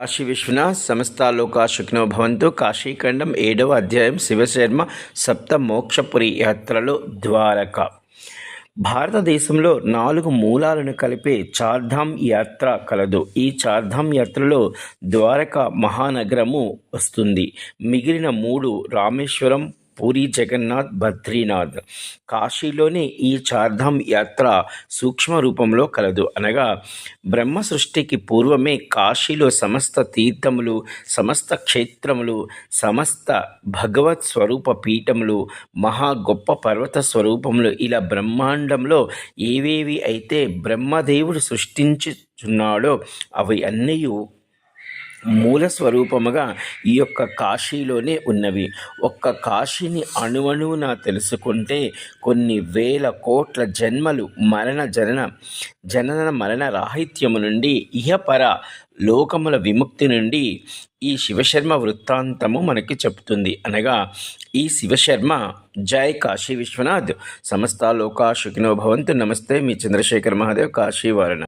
కాశీ విశ్వనాథ్ సమస్తాలోకా శుక్నో భవంతు కాశీఖండం ఏడవ అధ్యాయం శివశర్మ సప్త మోక్షపురి యాత్రలో ద్వారక. భారతదేశంలో నాలుగు మూలాలను కలిపే చార్ధామ్ యాత్ర కలదు. ఈ చార్ధామ్ యాత్రలో ద్వారక మహానగరము వస్తుంది. మిగిలిన మూడు రామేశ్వరం పూరి జగన్నాథ్ బద్రీనాథ్. కాశీలోని ఈ చార్ధామ్ యాత్ర సూక్ష్మ రూపంలో కలదు. అనగా బ్రహ్మ సృష్టికి పూర్వమే కాశీలో సమస్త తీర్థములు సమస్త క్షేత్రములు సమస్త భగవత్ స్వరూప పీఠములు మహా గొప్ప పర్వత స్వరూపములు ఇలా బ్రహ్మాండంలో ఏవేవి అయితే బ్రహ్మదేవుడు సృష్టించుచున్నాడో అవి అన్నీ మూల స్వరూపముగా ఈ యొక్క కాశీలోనే ఉన్నవి. ఒక్క కాశీని అణువణువున తెలుసుకుంటే కొన్ని వేల కోట్ల జన్మలు మరణ జనన జనన మరణ రాహిత్యము నుండి ఇహపర లోకముల విముక్తి నుండి ఈ శివశర్మ వృత్తాంతము మనకి చెప్తుంది. అనగా ఈ శివశర్మ జై కాశీ విశ్వనాథ్. సమస్త లోకా భవంతు. నమస్తే మీ చంద్రశేఖర్ మహాదేవ్. కాశీ వారణ.